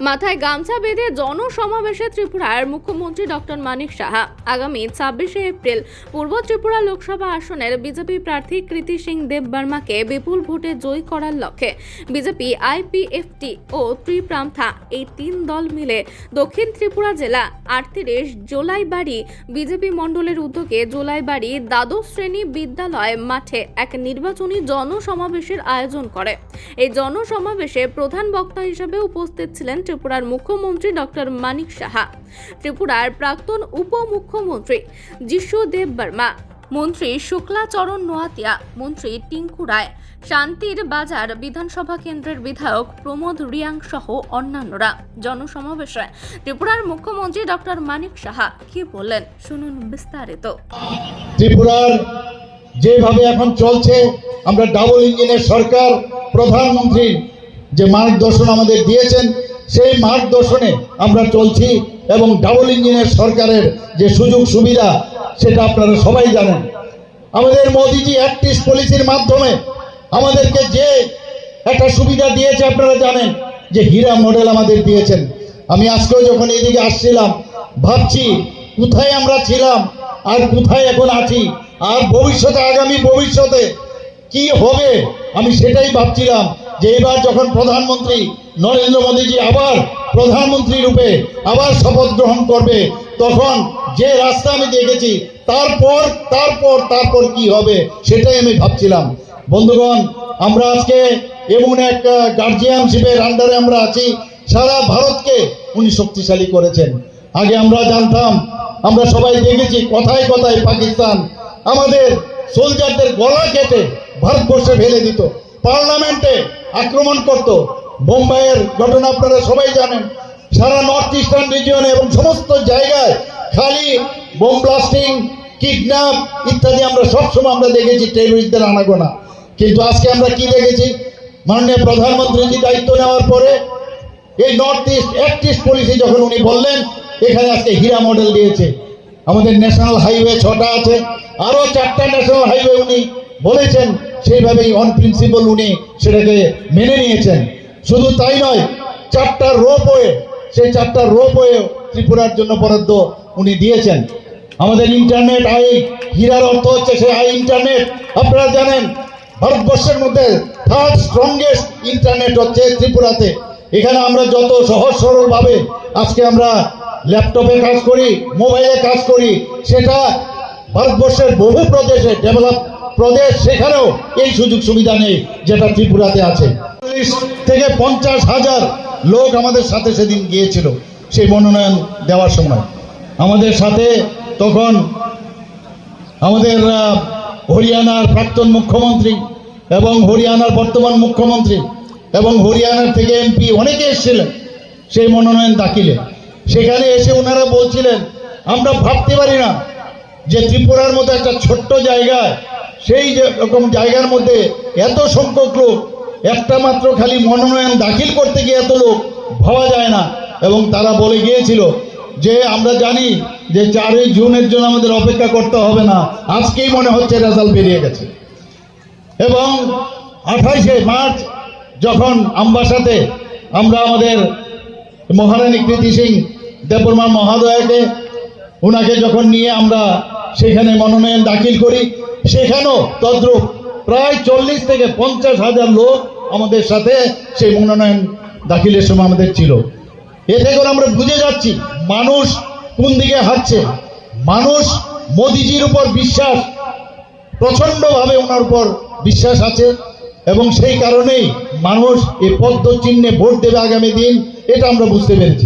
মাথায় গামছা বেঁধে জনসমাবেশে ত্রিপুরার মুখ্যমন্ত্রী ডক্টর মানিক সাহা। আগামী ছাব্বিশে এপ্রিল পূর্ব ত্রিপুরা লোকসভা আসনের বিজেপি প্রার্থী কৃতি সিং দেব বর্মাকে বিপুল ভোটে জয়ী করার লক্ষ্যে বিজেপি আইপিএফটি ও ত্রিপ্রামথা এই তিন দল মিলে দক্ষিণ ত্রিপুরা জেলা আটত্রিশ জোলাইবাড়ি বিজেপি মণ্ডলের উদ্যোগে জোলাইবাড়ি দ্বাদশ শ্রেণি বিদ্যালয় মাঠে এক নির্বাচনী জনসমাবেশের আয়োজন করে। এই জনসমাবেশে প্রধান বক্তা হিসেবে উপস্থিত ছিলেন ত্রিপুরার মুখ্যমন্ত্রী ডক্টর মানিক সাহা, ত্রিপুরার প্রাক্তন উপমুখ্যমন্ত্রী যিশু দেব বর্মা, মন্ত্রী শুক্লাচরণ নোয়াতিয়া, মন্ত্রী টিঙ্কু রায়, শান্তির বাজার বিধানসভা কেন্দ্রের বিধায়ক প্রমোদ রিয়াং সহ অন্যান্যরা। জনসমাবেশে ত্রিপুরার মুখ্যমন্ত্রী ডক্টর মানিক সাহা কি বললেন শুনুন বিস্তারিত। ত্রিপুরার যেভাবে এখন চলছে, আমরা ডাবল ইঞ্জিনের সরকার প্রধানমন্ত্রী যে মার্গদর্শন আমাদের দিয়েছেন সেই মার্গদর্শনে আমরা চলছি এবং ডাবল ইঞ্জিনের সরকারের যে সুযোগ সুবিধা, সেটা আপনারা সবাই জানেন। আমাদের মোদিজি অ্যাক্টিস পলিসির মাধ্যমে আমাদেরকে যে একটা সুবিধা দিয়েছে আপনারা জানেন, যে হীরা মডেল আমাদের দিয়েছেন। আমি আজকেও যখন এইদিকে আসছিলাম, ভাবছি কোথায় আমরা ছিলাম, আর কোথায় এখন আছি, আর ভবিষ্যতে, আগামী ভবিষ্যতে কি হবে, আমি সেটাই ভাবছিলাম। যে এবার যখন প্রধানমন্ত্রী নরেন্দ্র মোদীজি আবার প্রধানমন্ত্রী রূপে আবার শপথ গ্রহণ করবে, তখন যে রাস্তা আমি দেখেছি, তারপর তারপর তারপর কি হবে সেটাই আমি ভাবছিলাম। বন্ধুগণ, আমরা আজকে এমন এক গার্জিয়ানশিপের আন্ডারে আমরা আছি, সারা ভারতকে উনি শক্তিশালী করেছেন। আগে আমরা জানতাম, আমরা সবাই দেখেছি কথায় কথায় পাকিস্তান আমাদের সোলজারদের গলা কেটে ভারতবর্ষে ফেলে দিত। পার্লামেন্টে আক্রমণ করত। বোম্বাইয়ের ঘটনা আপনারা সবাই জানেন। সারা নর্থ ইস্টার্ন রিজিয়নে এবং সমস্ত জায়গায় খালি বোম ব্লাস্টিং কিডন্যাপ ইত্যাদি আমরা সবসময় আমরা দেখেছি টেরোরিস্টদের আনাগোনা। কিন্তু আজকে আমরা কি দেখেছি? মাননীয় প্রধানমন্ত্রীজি দায়িত্ব নেওয়ার পরে এই north east act east policy যখন উনি বললেন, এখানে আজকে হীরা মডেল দিয়েছে। আমাদের ন্যাশনাল হাইওয়ে ছটা আছে। আরও চারটা ন্যাশনাল হাইওয়ে উনি বলেছেন সেইভাবেই অন প্রিন্সিপাল উনি সেটাকে মেনে নিয়েছেন। শুধু তাই নয়, চারটা রোপওয়ে সেই চারটা রোপওয়ে ত্রিপুরার জন্য বরাদ্দ উনি দিয়েছেন। আমাদের ইন্টারনেট আই হীরার অর্থ হচ্ছে সেই আই ইন্টারনেট আপনারা জানেন, ভারতবর্ষের মধ্যে থার্ড স্ট্রংগেস্ট ইন্টারনেট হচ্ছে ত্রিপুরাতে। এখানে আমরা যত সহজ সরলভাবে আজকে আমরা ল্যাপটপে কাজ করি মোবাইলে কাজ করি, সেটা ভারতবর্ষের বহু প্রদেশে ডেভেলপ প্রদেশ, সেখানেও এই সুযোগ সুবিধা নেই যেটা ত্রিপুরাতে আছে। থেকে পঞ্চাশ হাজার লোক আমাদের সাথে সেদিন গিয়েছিল সেই মনোনয়ন দেওয়ার সময়। আমাদের সাথে তখন আমাদের হরিয়ানার প্রাক্তন মুখ্যমন্ত্রী এবং হরিয়ানার বর্তমান মুখ্যমন্ত্রী এবং হরিয়ানার থেকে এমপি অনেকে এসেছিলেন সেই মনোনয়ন দাখিলে। সেখানে এসে ওনারা বলছিলেন, আমরা ভাবতে পারি না যে ত্রিপুরার মতো একটা ছোট্ট জায়গায় সেই রকম জায়গার মধ্যে এত সংখ্যক লোক, একটা মাত্র খালি মনোনয়ন দাখিল করতে গিয়ে এত লোক ভাবা যায় না। এবং তারা বলে গিয়েছিল যে, আমরা জানি যে চারই জুনের জন্য আমাদের অপেক্ষা করতে হবে না। আজকেই মনে হচ্ছে রেজাল্ট বেরিয়ে গেছে। এবং আঠাইশে মার্চ যখন আমবাসাতে আমরা আমাদের মহারানী কৃতি সিং দেববর্মা মহাদয়াকে ওনাকে যখন নিয়ে আমরা সেখানে মনোনয়ন দাখিল করি। সেখানেও তদ্রুপ প্রায় চল্লিশ থেকে পঞ্চাশ হাজার লোক আমাদের সাথে সেই মনোনয়ন দাখিলের সময় আমাদের ছিল। এতে করে আমরা বুঝে যাচ্ছি, মানুষ কোন দিকে হাঁটছে। মানুষ মোদিজির উপর বিশ্বাস, প্রচণ্ডভাবে ওনার উপর বিশ্বাস আছে এবং সেই কারণেই মানুষ এই পদ্ম চিহ্নে ভোট দেবে আগামী দিন, এটা আমরা বুঝতে পেরেছি।